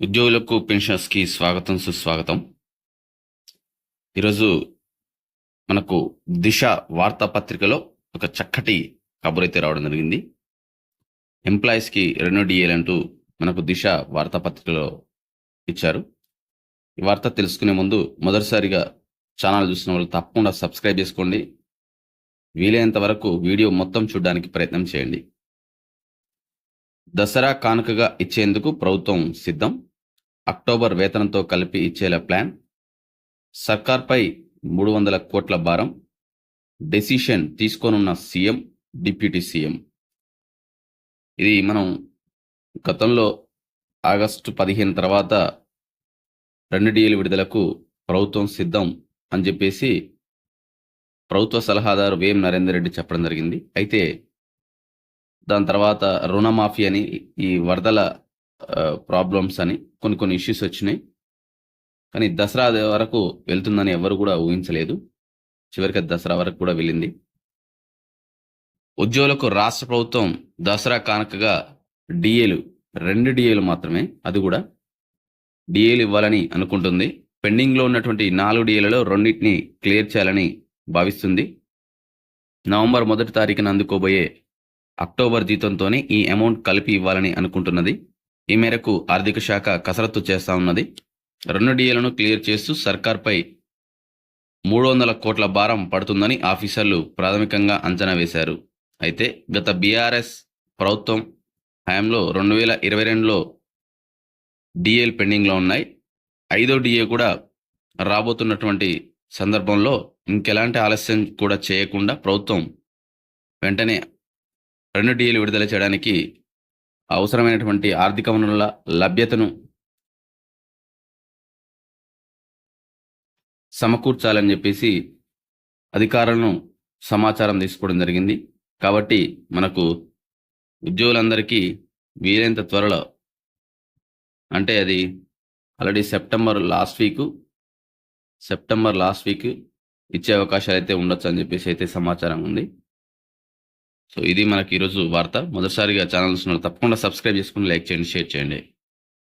ఉద్యోగులకు పెన్షనర్స్కి స్వాగతం సుస్వాగతం. ఈరోజు మనకు దిశ వార్తాపత్రికలో ఒక చక్కటి కబురైతే రావడం జరిగింది. ఎంప్లాయీస్కి రెన్యూ డిఎల్ అంటూ మనకు దిశ వార్తాపత్రికలో ఇచ్చారు. ఈ వార్త తెలుసుకునే ముందు మొదటిసారిగా ఛానల్ చూసిన వాళ్ళు తప్పకుండా సబ్స్క్రైబ్ చేసుకోండి. వీలైనంత వరకు వీడియో మొత్తం చూడడానికి ప్రయత్నం చేయండి. దసరా కానుకగా ఇచ్చేందుకు ప్రభుత్వం సిద్ధం. అక్టోబర్ వేతనంతో కలిపి ఇచ్చేలా ప్లాన్. సర్కార్పై మూడు వందల కోట్ల భారం. డెసిషన్ తీసుకోనున్న సీఎం డిప్యూటీ సీఎం. ఇది మనం గతంలో ఆగస్టు పదిహేను తర్వాత రెండు డిఏల విడుదలకు ప్రభుత్వం సిద్ధం అని చెప్పేసి ప్రభుత్వ సలహాదారు వేం నరేందర్ రెడ్డి చెప్పడం జరిగింది. అయితే దాని తర్వాత రుణమాఫీ అని ఈ వరదల ప్రాబ్లమ్స్ అని కొన్ని కొన్ని ఇష్యూస్ వచ్చినాయి. కానీ దసరా వరకు వెళ్తుందని ఎవరు కూడా ఊహించలేదు. చివరికి దసరా వరకు కూడా వెళ్ళింది. ఉద్యోగులకు రాష్ట్ర ప్రభుత్వం దసరా కానుకగా డిఏలు రెండు డిఏలు మాత్రమే అది కూడా డిఏలు ఇవ్వాలని అనుకుంటుంది. పెండింగ్లో ఉన్నటువంటి నాలుగు డిఏలలో రెండింటిని క్లియర్ చేయాలని భావిస్తుంది. నవంబర్ మొదటి తారీఖున అందుకోబోయే అక్టోబర్ జీతంతోనే ఈ అమౌంట్ కలిపి ఇవ్వాలని అనుకుంటున్నది. ఈ మేరకు ఆర్థిక శాఖ కసరత్తు చేస్తా ఉన్నది. రెండు డిఏలను క్లియర్ చేస్తూ సర్కార్పై మూడు వందల కోట్ల భారం పడుతుందని ఆఫీసర్లు ప్రాథమికంగా అంచనా వేశారు. అయితే గత బీఆర్ఎస్ ప్రభుత్వం హయాంలో రెండు వేల ఇరవై రెండులో డిఏలు పెండింగ్లో ఉన్నాయి. ఐదో డిఏ కూడా రాబోతున్నటువంటి సందర్భంలో ఇంకెలాంటి ఆలస్యం కూడా చేయకుండా ప్రభుత్వం వెంటనే రెండు డిఏలు విడుదల చేయడానికి అవసరమైనటువంటి ఆర్థిక వనరుల లభ్యతను సమకూర్చాలని చెప్పేసి అధికారులను సమాచారం తీసుకోవడం జరిగింది. కాబట్టి మనకు ఉద్యోగులందరికీ వీలైనంత త్వరలో అంటే అది already September last week September last week ఇచ్చే అవకాశాలు అయితే ఉండొచ్చు అని చెప్పేసి అయితే సమాచారం ఉంది. సో ఇది మనకి ఈరోజు వార్త. మొదటిసారిగా ఛానల్ తప్పకుండా సబ్స్క్రైబ్ చేసుకుని లైక్ చేయండి షేర్ చేయండి.